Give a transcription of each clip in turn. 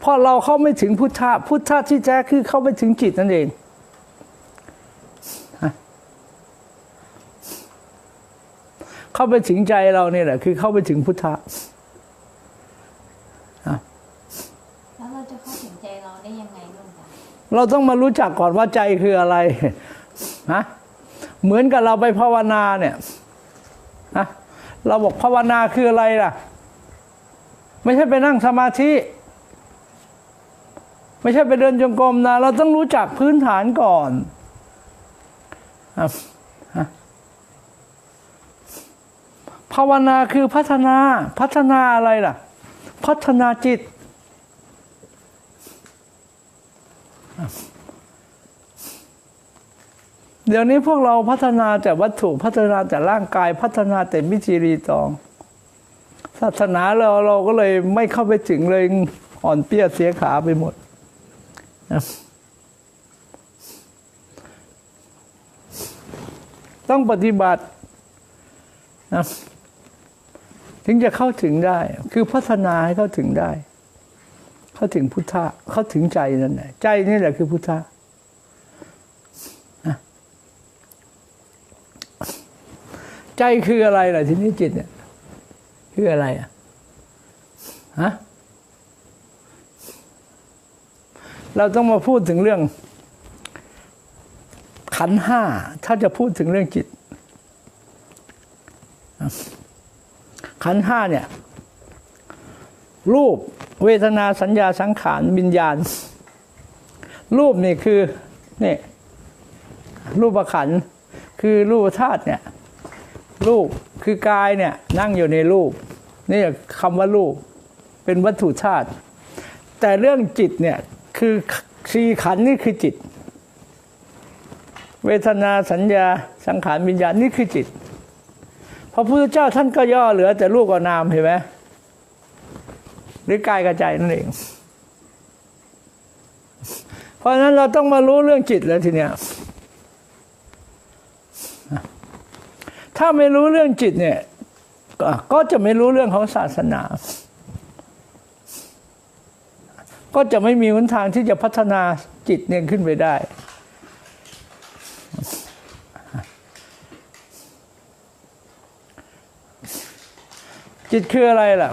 เพราะเราเข้าไม่ถึงพุทธะพุทธะที่แท้คือเข้าไม่ถึงจิตนั่นเองฮะเข้าไปถึงใจเราเนี่ยแหละคือเข้าไปถึงพุทธะแล้วเราจะเข้าถึงใจเราได้ยังไงลุงจ๊ะเราต้องมารู้จักก่อนว่าใจคืออะไรฮะเหมือนกับเราไปภาวนาเนี่ยฮะเราบอกภาวนาคืออะไรล่ะ ไม่ใช่ไปนั่งสมาธิ ไม่ใช่ไปเดินจงกรมนะ เราต้องรู้จักพื้นฐานก่อนอภาวนาคือพัฒนาพัฒนาอะไรล่ะ พัฒนาจิต เดี๋ยวนี้พวกเราพัฒนาแต่วัตถุพัฒนาแต่ร่างกายพัฒนาแต่มิจีรีตอง ศาสนาเราเราก็เลยไม่เข้าไปถึงเลยอ่อนเปี้ยเสียขาไปหมด ต้องปฏิบัตินะถึงจะเข้าถึงได้ คือพัฒนาให้เข้าถึงได้ เข้าถึงพุทธะเข้าถึงใจนั่นแหละใจนี่แหละคือพุทธะใจคืออะไรล่ะทีนี้จิตเนี่ยคืออะไรอะฮะ เราต้องมาพูดถึงเรื่อง ขันห้าถ้าจะพูดถึงเรื่องจิต ขันห้าเนี่ย รูปเวทนาสัญญาสังขารวิญญาณ รูปนี่คือนี่รูปขันคือรูปธาตุเนี่ย รูปคือกายเนี่ยนั่งอยู่ในรูป นี่คำว่ารูปเป็นวัตถุธาตุแต่เรื่องจิตเนี่ย คือสี่ขันนี่คือจิต เวทนาสัญญาสังขารวิญญาณนี่คือจิตพระพุทธเจ้าท่านก็ย่อเหลือแต่รูปกับนามเห็นไหมหรือกายกับใจนั่นเอง เพราะฉะนั้นเราต้องมารู้เรื่องจิตแล้วทีเนี้ยถ้าไม่รู้เรื่องจิตเนี่ยก็จะไม่รู้เรื่องของศาสนา ก็จะไม่มีหนทางที่จะพัฒนาจิตเนี่ยขึ้นไปได้ จิตคืออะไรล่ะ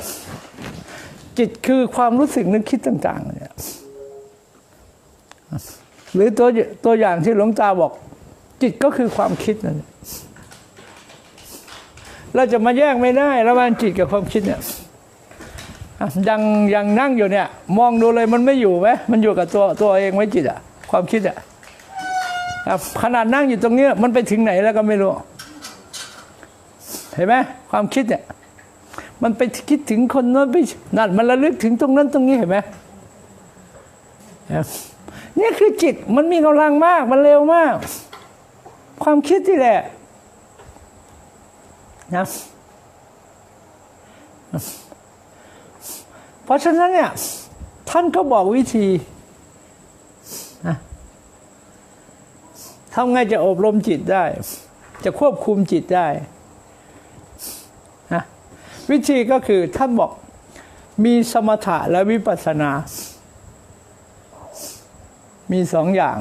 จิตคือความรู้สึกนึกคิดต่าง ๆ เนี่ย หรือตัวตัวอย่างที่หลวงตาบอก จิตก็คือความคิดนั่นและเราจะมาแยกไม่ได้ระหว่างจิตกับความคิดเนี่ย ยังยังนั่งอยู่เนี่ย มองดูเลยมันไม่อยู่ไหมมันอยู่กับตัวตัวเองไหมจิตอะความคิดอะขนาดนั่งอยู่ตรงนี้มันไปถึงไหนแล้วก็ไม่รู้ เห็นไหมความคิดเนี่ยมันไปคิดถึงคนนั้นไปนั่นมันระลึกถึงตรงนั้นตรงนี้เห็นไหมเนี่ยคือจิตมันมีกำลังมากมันเร็วมาก ความคิดที่แหละนะ เพราะฉะนั้นเนี่ยท่านก็บอกวิธีทำไงจะอบรมจิตได้ จะควบคุมจิตได้ วิธีก็คือท่านบอกมีสมถะและวิปัสสนา มีสองอย่าง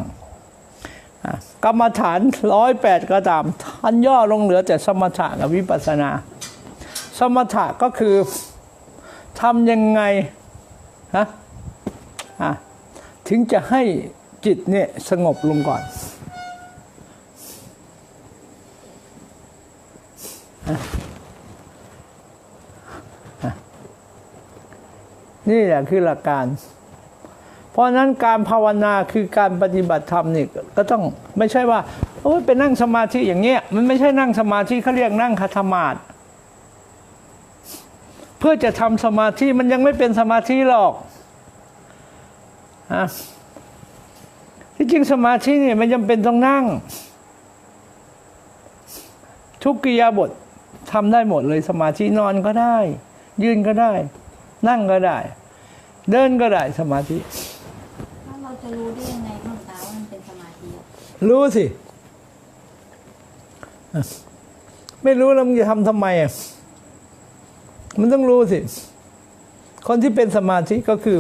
กรรมฐานร้อยแปดก็ตาม ท่านย่อลงเหลือแต่สมถะกับวิปัสสนา สมถะก็คือ ทำยังไงฮะถึงจะให้จิตเนี่ยสงบลงก่อน นี่แหละคือหลักการ เพราะนั้นการภาวนาคือการปฏิบัติธรรมนี่ก็ต้องไม่ใช่ว่าโอ้ยไปนั่งสมาธิอย่างเงี้ยมันไม่ใช่นั่งสมาธิเขาเรียกนั่งคาธมาดเพื่อจะทำสมาธิมันยังไม่เป็นสมาธิหรอกอะที่จริงสมาธิเนี่ยมันจำเป็นต้องนั่ง ทุกกิริยาบททำได้หมดเลยสมาธินอนก็ได้ ยืนก็ได้ นั่งก็ได้ เดินก็ได้สมาธิแล้วเราจะรู้ได้ยังไงลุงตาว่ามันเป็นสมาธิอะรู้สิ ไม่รู้แล้วมึงจะทำทำไมอะ มันต้องรู้สิ คนที่เป็นสมาธิก็คือ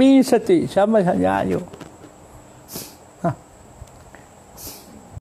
มีสติสัมปชัญญะอยู่